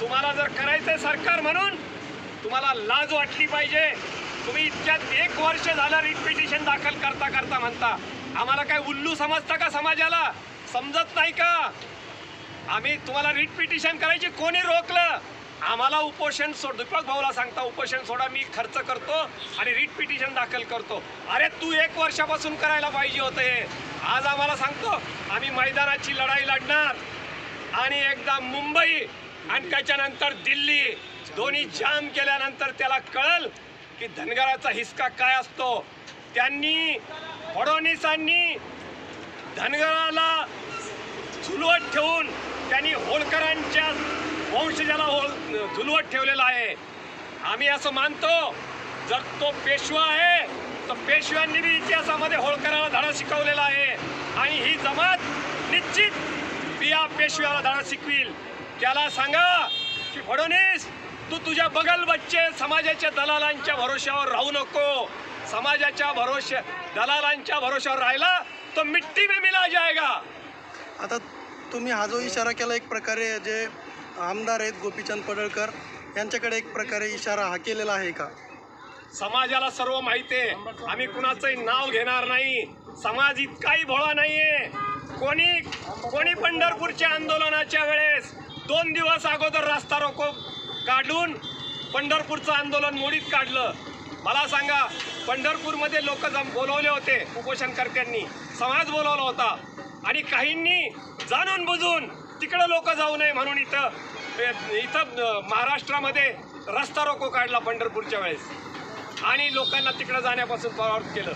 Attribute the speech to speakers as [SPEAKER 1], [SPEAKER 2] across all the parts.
[SPEAKER 1] तुम्हाला जर करायचंय सरकार म्हणून तुम्हाला लाज वाटली पाहिजे. तुम्ही इतक्यात एक वर्ष झालं रिट पिटिशन दाखल करता करता म्हणता. आम्हाला काय उल्लू समजता का समाजाला? समजत नाही का? आम्ही तुम्हाला रिट पिटिशन करायची कोणी रोकलं आम्हाला उपोषण सोड दीपक भाऊला सांगता उपोषण सोडा मी खर्च करतो आणि रिट पिटिशन दाखल करतो. अरे तू एक वर्षापासून करायला पाहिजे होतं हे. आज आम्हाला सांगतो आम्ही मैदानाची लढाई लढणार. आणि एकदा मुंबई आणि त्याच्यानंतर दिल्ली दोन्ही जाम केल्यानंतर त्याला कळल की धनगराचा हिसका काय असतो. त्यांनी फडणवीसांनी धनगराला झुलवत ठेवून त्यांनी होळकरांच्या वंशजाला होळ झुलवत ठेवलेला आहे. आम्ही असं मानतो जर तो पेशवा आहे तर पेशव्यांनी बी इतिहासामध्ये होळकराला धडा शिकवलेला आहे. आणि ही जमात निश्चित बिया पेशव्याला धडा शिकवील. त्याला सांगा की फडणवीस तू तुझ्या बगल बच्चे समाजाच्या दलालांच्या भरोश्यावर राहू नको. समाजाच्या भरोश्या दलालांच्या भरोश्यावर राहिला तो मिट्टी में मिला जाएगा
[SPEAKER 2] आता तुम्ही हा जो इशारा केला एक प्रकारे जे आमदार आहेत गोपीचंद पडळकर यांच्याकडे एक प्रकारे इशारा हा केलेला आहे का?
[SPEAKER 1] समाजाला सर्व माहिती आहे. आम्ही कुणाचंही नाव घेणार नाही. समाज इतकाही भोळा नाहीये. कोणी कोणी पंढरपूरच्या आंदोलनाच्या वेळेस दोन दिवस अगोदर रास्ता रोको काढून पंढरपूरचं आंदोलन मोडीत काढलं. मला सांगा पंढरपूरमध्ये लोक जम बोलवले होते उपोषणकर्त्यांनी. समाज बोलवला होता. आणि काहींनी जाणून बुजून तिकडं लोक जाऊ नये म्हणून इथं इथं महाराष्ट्रामध्ये रस्ता रोको काढला पंढरपूरच्या वेळेस. आणि लोकांना तिकडं जाण्यापासून प्रवृत्त केलं.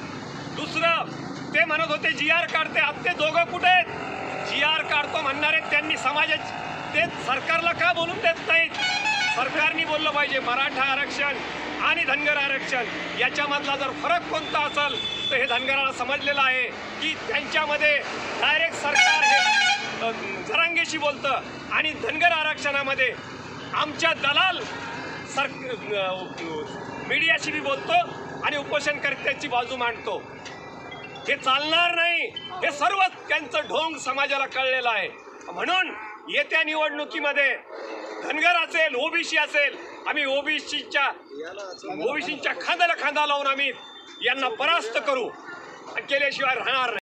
[SPEAKER 1] दुसरं ते म्हणत होते जी आर काढते आत्ते दोघं कुठे आहेत? जी आर काढतो म्हणणारे त्यांनी समाजाची ते सरकारला का बोलून देत नाहीत? सरकारनी बोललं पाहिजे मराठा आरक्षण आणि धनगर आरक्षण याच्यामधला जर फरक कोणता असेल तर हे धनगराला समजलेलं आहे की त्यांच्यामध्ये डायरेक्ट सरकार हे जरांगेशी बोलतं आणि धनगर आरक्षणामध्ये आमच्या दलाल सर मीडियाशी बी बोलतो आणि उपोषणकर्त्याची बाजू मांडतो. हे चालणार नाही. हे सर्व त्यांचं ढोंग समाजाला कळलेलं आहे. म्हणून येत्या निवडणुकीमध्ये धनगर असेल ओबीसी असेल आम्ही ओबीसीच्या ओबीसीच्या खांद्याला खांदा लावून आम्ही यांना परास्त करू. केल्याशिवाय राहणार नाही.